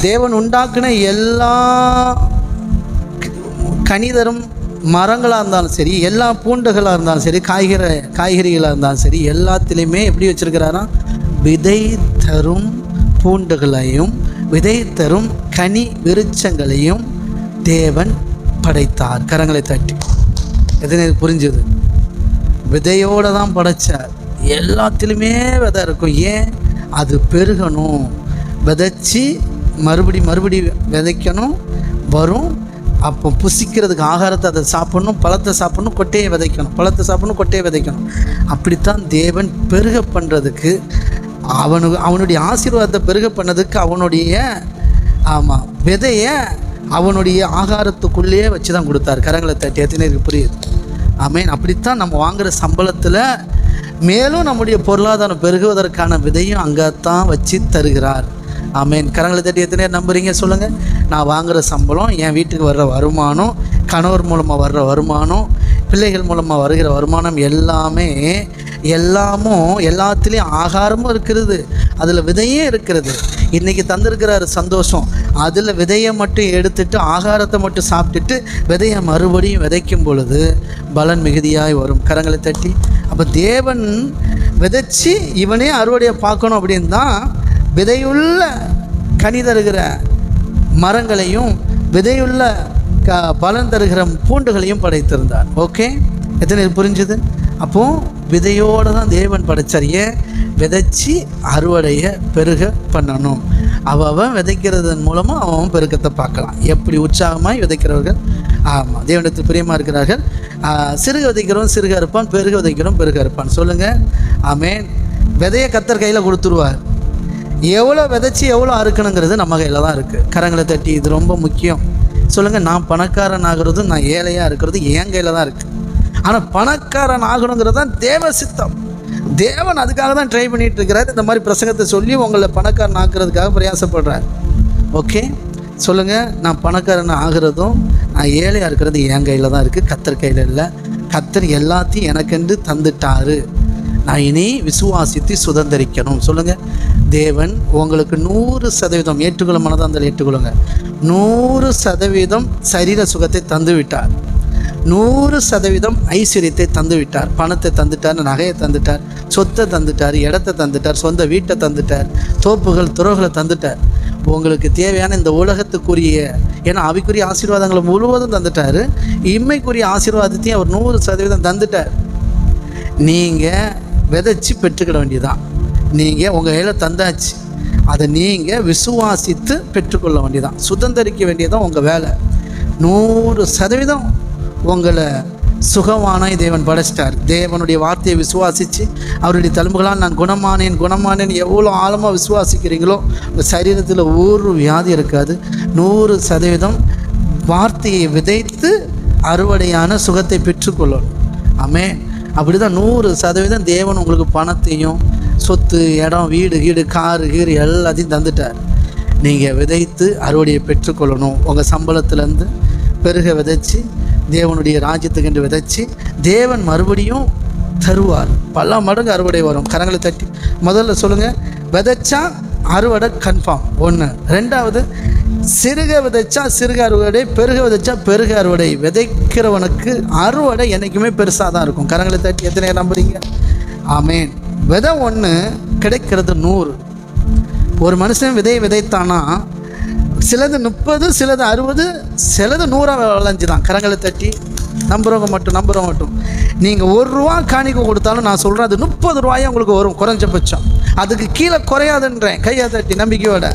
தேவன் உண்டாக்குன எல்லா கனிதரும் மரங்களாக இருந்தாலும் சரி எல்லா பூண்டுகளாக இருந்தாலும் சரி காய்கறி காய்கறிகளாக இருந்தாலும் சரி எல்லாத்துலேயுமே எப்படி வச்சுருக்கிறாரா விதை தரும் பூண்டுகளையும் விதை தரும் கனி விருச்சங்களையும் தேவன் படைத்தார். கரங்களை தட்டி. எதுன்னு எனக்கு புரிஞ்சுது? விதையோடு தான் படைத்தார் எல்லாத்துலேயுமே விதை இருக்கும். ஏன்? அது பெருகணும். விதைச்சி மறுபடி மறுபடி விதைக்கணும் வரும். அப்போ புசிக்கிறதுக்கு ஆகாரத்தை அதை சாப்பிடணும் பழத்தை சாப்பிடணும் கொட்டையை விதைக்கணும். பழத்தை சாப்பிடணும் கொட்டையை விதைக்கணும். அப்படித்தான் தேவன் பெருக பண்ணுறதுக்கு அவனுக்கு அவனுடைய ஆசீர்வாதத்தை பெருக பண்ணதுக்கு அவனுடைய ஆமாம் விதையை அவனுடைய ஆகாரத்துக்குள்ளேயே வச்சு தான் கொடுத்தாரு. கரங்களை தட்டி எத்தனை புரியுது? ஆமேன். அப்படித்தான் நம்ம வாங்குகிற சம்பளத்தில் மேலும் நம்முடைய பொருளாதாரம் பெருகுவதற்கான விதையும் அங்கே தான் வச்சு தருகிறார். ஆமேன். கரங்களை தட்டி எத்தனை நம்புறீங்க சொல்லுங்கள் நான் வாங்குகிற சம்பளம் என் வீட்டுக்கு வர்ற வருமானம் கணவர் மூலமாக வர்ற வருமானம் பிள்ளைகள் மூலமாக வருகிற வருமானம் எல்லாமே எல்லாமும் எல்லாத்துலேயும் ஆகாரமும் இருக்கிறது. அதில் விதையே இருக்கிறது. இன்றைக்கி தந்திருக்கிறாரு சந்தோஷம். அதில் விதையை மட்டும் எடுத்துட்டு ஆகாரத்தை மட்டும் சாப்பிட்டுட்டு விதையை மறுபடியும் விதைக்கும் பொழுது பலன் மிகுதியாய் வரும். கரங்களை தட்டி. அப்போ தேவன் விதைச்சி இவனே அறுவடையை பார்க்கணும் அப்படின்னு தான் விதையுள்ள கனி தருகிற மரங்களையும் விதையுள்ள க பலன் தருகிற பூண்டுகளையும் படைத்திருந்தார். ஓகே எத்தனை புரிஞ்சுது? அப்போது விதையோடு தான் தேவன் படைச்சார் ஏன் விதைச்சி அறுவடையை பெருக பண்ணணும். அவன் விதைக்கிறதன் மூலமாக அவன் பெருக்கத்தை பார்க்கலாம். எப்படி உற்சாகமாய் விதைக்கிறவர்கள்? ஆமாம் தேவனத்தில் பிரியமாக இருக்கிறார்கள். சிறுக விதைக்கிறோம் சிறுக இருப்பான் பெருக விதைக்கிறோம் பெருக இருப்பான் சொல்லுங்கள் ஆமேன். விதையை கத்தர் கையில் கொடுத்துருவார். எவ்வளோ விதைச்சி எவ்வளோ அறுக்கணுங்கிறது நம்ம கையில் தான் இருக்குது கரங்களை தட்டி இது ரொம்ப முக்கியம். சொல்லுங்கள் நான் பணக்காரன் ஆகிறதும் நான் ஏழையாக இருக்கிறதும் என் கையில் தான் இருக்குது ஆனால் பணக்காரன் ஆகணுங்கிறது தான் தேவ சித்தம். தேவன் அதுக்காக தான் ட்ரை பண்ணிட்டு இருக்கிறார். இந்த மாதிரி பிரசங்கத்தை சொல்லி உங்களை பணக்காரன் ஆக்குறதுக்காக பிரயாசப்படுறார். ஓகே சொல்லுங்கள் நான் பணக்காரன் ஆகிறதும் நான் ஏழையாக இருக்கிறது என் கையில் தான் இருக்குது கத்தர் கையில் இல்லை. கத்தர் எல்லாத்தையும் எனக்கென்று தந்துட்டாரு. நான் இனி விசுவாசித்து சுதந்திரிக்கணும். சொல்லுங்கள் தேவன் உங்களுக்கு நூறு சதவீதம் ஏற்றுக்கொள்ள மனதாந்தல் ஏற்றுக்கொள்ளுங்க. நூறு சதவீதம் சரீர சுகத்தை தந்து விட்டார் நூறு சதவீதம் ஐஸ்வர்யத்தை தந்து விட்டார் பணத்தை தந்துட்டார் நகையை தந்துட்டார் சொத்தை தந்துட்டார் இடத்தை தந்துட்டார் சொந்த வீட்டை தந்துட்டார் தோப்புகள் துறவுகளை தந்துட்டார். உங்களுக்கு தேவையான இந்த உலகத்துக்குரிய ஏன்னா அவைக்குரிய ஆசீர்வாதங்களை முழுவதும் தந்துட்டார். இம்மைக்குரிய ஆசீர்வாதத்தையும் அவர் நூறு சதவீதம் தந்துட்டார். நீங்கள் விதைச்சி பெற்றுக்கிட வேண்டியதான் நீங்கள் உங்கள் கையில் தந்தாச்சு. அதை நீங்கள் விசுவாசித்து பெற்றுக்கொள்ள வேண்டியதான் சுதந்திரிக்க வேண்டியதான் உங்கள் வேலை. நூறு சதவீதம் உங்களை சுகமானாய் தேவன் படைச்சிட்டார். தேவனுடைய வார்த்தையை விசுவாசித்து அவருடைய தழும்புகளால் நான் குணமானேன் குணமானேன் எவ்வளோ ஆழமாக விசுவாசிக்கிறீங்களோ உங்கள் சரீரத்தில் ஒரு வியாதி இருக்காது. நூறு சதவீதம் வார்த்தையை விதைத்து அறுவடையான சுகத்தை பெற்றுக்கொள்ளணும். ஆமே அப்படி தான் நூறு சதவீதம் தேவன் உங்களுக்கு பணத்தையும் சொத்து இடம் வீடு கீடு காரு கீறு எல்லாத்தையும் தந்துட்டார். நீங்கள் விதைத்து அறுவடையை பெற்றுக்கொள்ளணும். உங்கள் சம்பளத்துலேருந்து பெருக விதைச்சி தேவனுடைய ராஜ்யத்துக்கென்று விதைச்சி தேவன் மறுபடியும் தருவார். பல மடங்கு அறுவடை வரும். கரங்களை தட்டி முதல்ல சொல்லுங்கள் விதைச்சா அறுவடை கன்ஃபார்ம் ஒன்று ரெண்டாவது சிறுக விதைச்சா சிறுக அறுவடை பெருக விதைச்சா பெருக அறுவடை. விதைக்கிறவனுக்கு அறுவடை என்றைக்குமே பெருசாக தான் இருக்கும். கரங்களை தட்டி எத்தனை நம்புறீங்க? ஆமேன். விதை ஒன்று கிடைக்கிறது நூறு. ஒரு மனுஷன் விதையை விதைத்தானா சிலது முப்பது சிலது அறுபது சிலது நூறாக விளைஞ்சு தான் கரங்களை தட்டி நம்புறவங்க மட்டும் நம்புறவங்க மட்டும். நீங்கள் ஒரு ரூபா காணிக்கை கொடுத்தாலும் நான் சொல்கிறேன் அது முப்பது ரூபாயும் உங்களுக்கு வரும் குறைஞ்சபட்சம். அதுக்கு கீழே குறையாதுன்றேன் கையை தட்டி நம்பிக்கையோட.